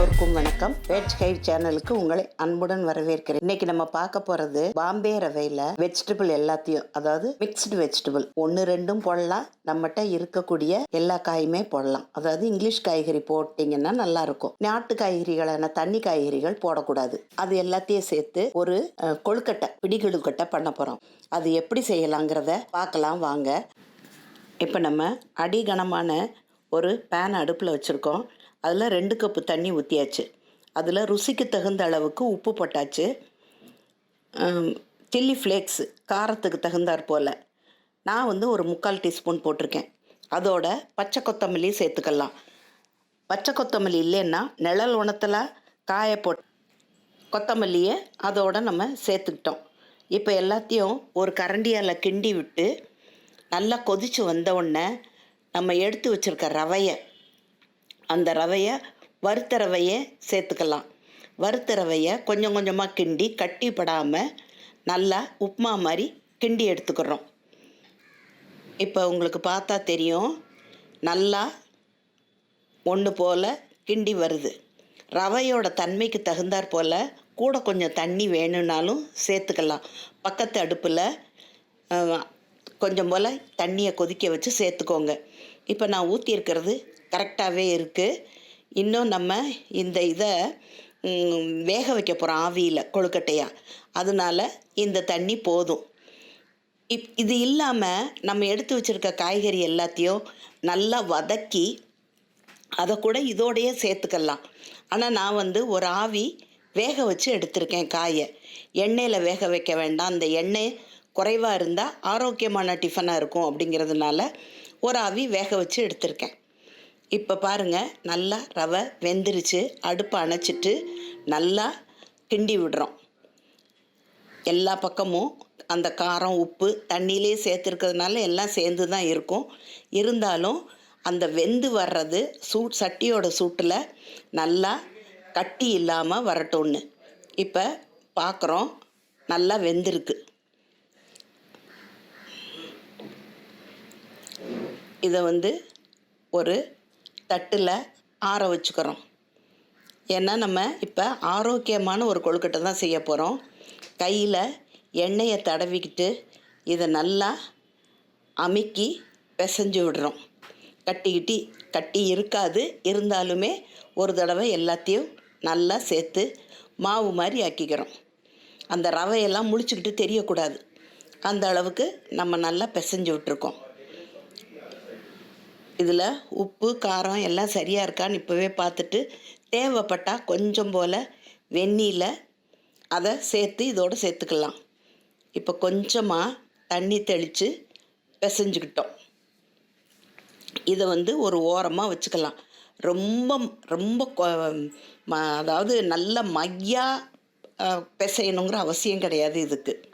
Guide சேனலுக்கு உங்களை அன்புடன் வரவேற்கிறேன். இன்னைக்கு நம்ம பார்க்க போறது பாம்பே ரவையில வெஜிடபிள் எல்லாத்தையும் அதாவது மிக்ஸ்டு வெஜிடபிள் ஒன்று ரெண்டும் போடலாம். நம்மகிட்ட இருக்கக்கூடிய எல்லா காயுமே போடலாம். அதாவது இங்கிலீஷ் காய்கறி போட்டிங்கன்னா நல்லா இருக்கும் நாட்டு காய்கறிகளான தண்ணி காய்கறிகள் போடக்கூடாது. அது எல்லாத்தையும் சேர்த்து ஒரு கொழுக்கட்டை பிடி கொழுக்கட்டை பண்ண போறோம். அது எப்படி செய்யலாங்கிறத பார்க்கலாம் வாங்க. இப்போ நம்ம அடிகனமான ஒரு பேன் அடுப்பில் வச்சுருக்கோம். அதில் ரெண்டு கப்பு தண்ணி ஊற்றியாச்சு அதில் ருசிக்கு தகுந்த அளவுக்கு உப்பு போட்டாச்சு. சில்லி ஃப்ளேக்ஸ் காரத்துக்கு தகுந்தாற் போல். நான் வந்து ஒரு முக்கால் டீஸ்பூன் போட்டிருக்கேன். அதோட பச்சை கொத்தமல்லி சேர்த்துக்கலாம். பச்சை கொத்தமல்லி இல்லைன்னா நிழல் உணத்தில் காய போட் கொத்தமல்லியை அதோட நம்ம சேர்த்துக்கிட்டோம். இப்போ எல்லாத்தையும் ஒரு கரண்டியால் கிண்டி விட்டு நல்லா கொதித்து வந்த உடனே நம்ம எடுத்து வச்சுருக்க ரவையை அந்த ரவையை வறுத்த ரவையை சேர்த்துக்கலாம். வறுத்த ரவையை கொஞ்சம் கொஞ்சமாக கிண்டி கட்டிப்படாமல் நல்லா உப்புமா மாதிரி கிண்டி எடுத்துக்கிறோம். இப்போ உங்களுக்கு பார்த்தா தெரியும் நல்லா ஒன்று போல் கிண்டி வருது. ரவையோட தன்மைக்கு தகுந்தாற் போல் கூட கொஞ்சம் தண்ணி வேணும்னாலும் சேர்த்துக்கலாம். பக்கத்து அடுப்பில் கொஞ்சம் போல் தண்ணியை கொதிக்க வச்சு சேர்த்துக்கோங்க. இப்போ நான் ஊற்றியிருக்கிறது கரெக்டாகவே இருக்குது இன்னும் நம்ம இந்த இதை வேக வைக்க போகிறோம் ஆவியில் கொழுக்கட்டையாக அதனால இந்த தண்ணி போதும். இப் இது இல்லாமல் நம்ம எடுத்து வச்சுருக்க காய்கறி எல்லாத்தையும் நல்லா வதக்கி அதை கூட இதோடையே சேர்த்துக்கலாம். ஆனால் நான் வந்து ஒரு ஆவி வேக வச்சு எடுத்திருக்கேன் காயை. எண்ணெயில் வேக வைக்க வேண்டாம். அந்த எண்ணெய் குறைவாக இருந்தால் ஆரோக்கியமான டிஃபனாக இருக்கும் அப்படிங்கிறதுனால ஒரு ஆவி வேக வச்சு எடுத்திருக்கேன். இப்போ பாருங்கள் நல்லா ரவை வெந்துருச்சு. அடுப்பை அணைச்சிட்டு நல்லா கிண்டி விடுறோம். எல்லா பக்கமும் அந்த காரம் உப்பு தண்ணியிலே சேர்த்துருக்கிறதுனால எல்லாம் சேர்ந்து தான் இருக்கும். இருந்தாலும் அந்த வெந்து வர்றது சூட் சட்டியோட சூட்டில் நல்லா கட்டி இல்லாமல் வரட்டும்னு. இப்போ பார்க்குறோம் நல்லா வெந்திருக்கு. இதை வந்து ஒரு தட்டில் ஆற வச்சுக்கிறோம். ஏன்னா நம்ம இப்போ ஆரோக்கியமான ஒரு கொழுக்கட்டை தான் செய்ய போகிறோம் கையில் எண்ணெயை தடவிக்கிட்டு இதை நல்லா அமுக்கி பிசைஞ்சு விடுறோம். கட்டிக்கிட்டி கட்டி இருக்காது. இருந்தாலுமே ஒரு தடவை எல்லாத்தையும் நல்லா சேர்த்து மாவு மாதிரி ஆக்கிக்கிறோம். அந்த ரவையெல்லாம் முழிச்சுக்கிட்டு தெரியக்கூடாது. அந்த அளவுக்கு நம்ம நல்லா பிசைஞ்சு விட்டுருக்கோம். இதில் உப்பு காரம் எல்லாம் சரியாக இருக்கான்னு இப்போவே பார்த்துட்டு தேவைப்பட்டால் கொஞ்சம் போல் வெந்நீரில் அதை சேர்த்து இதோடு சேர்த்துக்கலாம். இப்போ கொஞ்சமாக தண்ணி தெளித்து பிசைஞ்சுக்கிட்டோம். இதை வந்து ஒரு ஓரமாக வச்சுக்கலாம். ரொம்ப ரொம்ப கொ- ம- அதாவது நல்ல மையாக பிசையணுங்கிற அவசியம் கிடையாது இதுக்கு.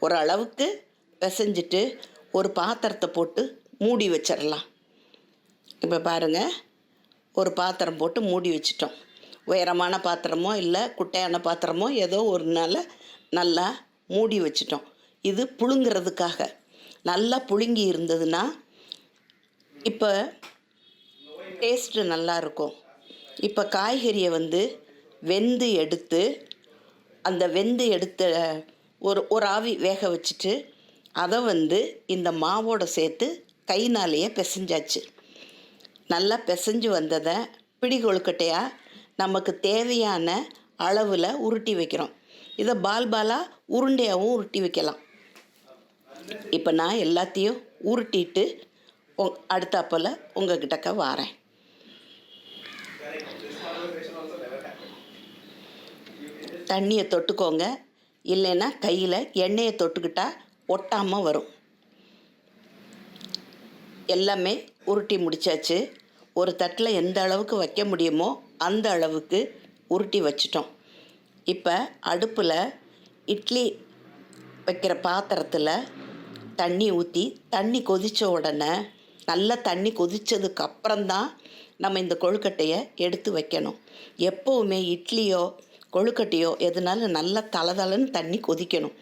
ஒரு அளவுக்கு பிசைஞ்சிட்டு ஒரு பாத்திரத்தை போட்டு மூடி வச்சிடலாம் இப்போ பாருங்கள் ஒரு பாத்திரம் போட்டு மூடி வச்சிட்டோம். உயரமான பாத்திரமோ இல்லை குட்டையான பாத்திரமோ ஏதோ ஒரு நாள் நல்லா மூடி வச்சிட்டோம். இது புழுங்கிறதுக்காக. நல்லா புழுங்கி இருந்ததுன்னா இப்போ டேஸ்ட்டு நல்லா இருக்கும். இப்போ காய்கறியை வந்து வெந்து எடுத்து அந்த வெந்து எடுத்த ஒரு ஒரு ஆவி வேக வச்சுட்டு அதை வந்து இந்த மாவோட சேர்த்து கைனாலேயே பிசைஞ்சாச்சு. நல்லா பிசைஞ்சு வந்ததை பிடி கொழுக்கட்டையாக நமக்கு தேவையான அளவில் உருட்டி வைக்கிறோம். இதை பால் பாலாக உருண்டையாகவும் உருட்டி வைக்கலாம். இப்போ நான் எல்லாத்தையும் உருட்டிட்டு உங் அடுத்தாப்பில் உங்கள் கிட்டக்க வாரேன். தண்ணியை தொட்டுக்கோங்க. இல்லைன்னா கையில் எண்ணெயை தொட்டுக்கிட்டால் ஒட்டாமல் வரும். எல்லாமே உருட்டி முடிச்சாச்சு. ஒரு தட்டில் எந்த அளவுக்கு வைக்க முடியுமோ அந்த அளவுக்கு உருட்டி வச்சிட்டோம். இப்போ அடுப்பில் இட்லி வைக்கிற பாத்திரத்தில் தண்ணி ஊற்றி தண்ணி கொதித்த உடனே நல்லா தண்ணி கொதித்ததுக்கு அப்புறம்தான் நம்ம இந்த கொழுக்கட்டையை எடுத்து வைக்கணும். எப்போவுமே இட்லியோ கொழுக்கட்டையோ எதுனாலும் நல்லா தளதளன்னு தண்ணி கொதிக்கணும்.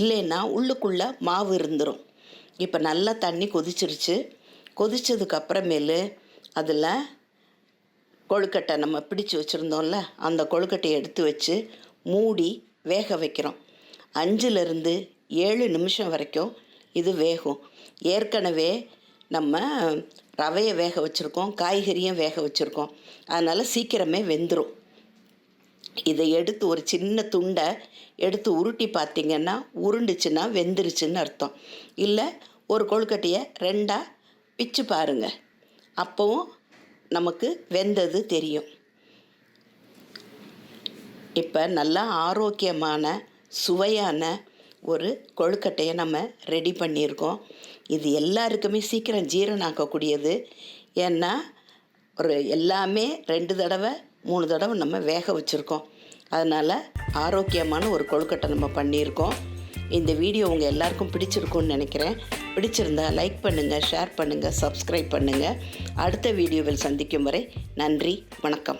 இல்லைன்னா உள்ளுக்குள்ளே மாவு இருந்துடும் இப்போ நல்லா தண்ணி கொதிச்சிருச்சு. கொதித்ததுக்கு அப்புறமேலு அதில் கொழுக்கட்டை நம்ம பிடிச்சு வச்சுருந்தோம்ல அந்த கொழுக்கட்டையை எடுத்து வச்சு மூடி வேக வைக்கிறோம். அஞ்சுலேருந்து ஏழு நிமிஷம் வரைக்கும் இது வேகும். ஏற்கனவே நம்ம ரவையை வேக வச்சுருக்கோம் காய்கறியும் வேக வச்சுருக்கோம். அதனால் சீக்கிரமே வெந்துடும் இதை எடுத்து ஒரு சின்ன துண்டை எடுத்து உருட்டி பார்த்திங்கன்னா உருண்டுச்சுன்னா வெந்துருச்சுன்னு அர்த்தம். இல்லை ஒரு கொழுக்கட்டையை ரெண்டாக பிச்சு பாருங்கள் அப்போவும் நமக்கு வெந்தது தெரியும். இப்போ நல்லா ஆரோக்கியமான சுவையான ஒரு கொழுக்கட்டையை நம்ம ரெடி பண்ணியிருக்கோம். இது எல்லாருக்குமே சீக்கிரம் ஜீரணமாக்கக்கூடியது ஏன்னா ஒரு எல்லாமே ரெண்டு தடவை மூணு தடவை நம்ம வேக வச்சுருக்கோம். அதனால் ஆரோக்கியமான ஒரு கொழுக்கட்டை நம்ம பண்ணியிருக்கோம். இந்த வீடியோ உங்கள் எல்லாருக்கும் பிடிச்சிருக்கும்னு நினைக்கிறேன். பிடிச்சிருந்தா லைக் பண்ணுங்கள் ஷேர் பண்ணுங்கள் சப்ஸ்கிரைப் பண்ணுங்கள் அடுத்த வீடியோவில் சந்திக்கும் வரை நன்றி வணக்கம்.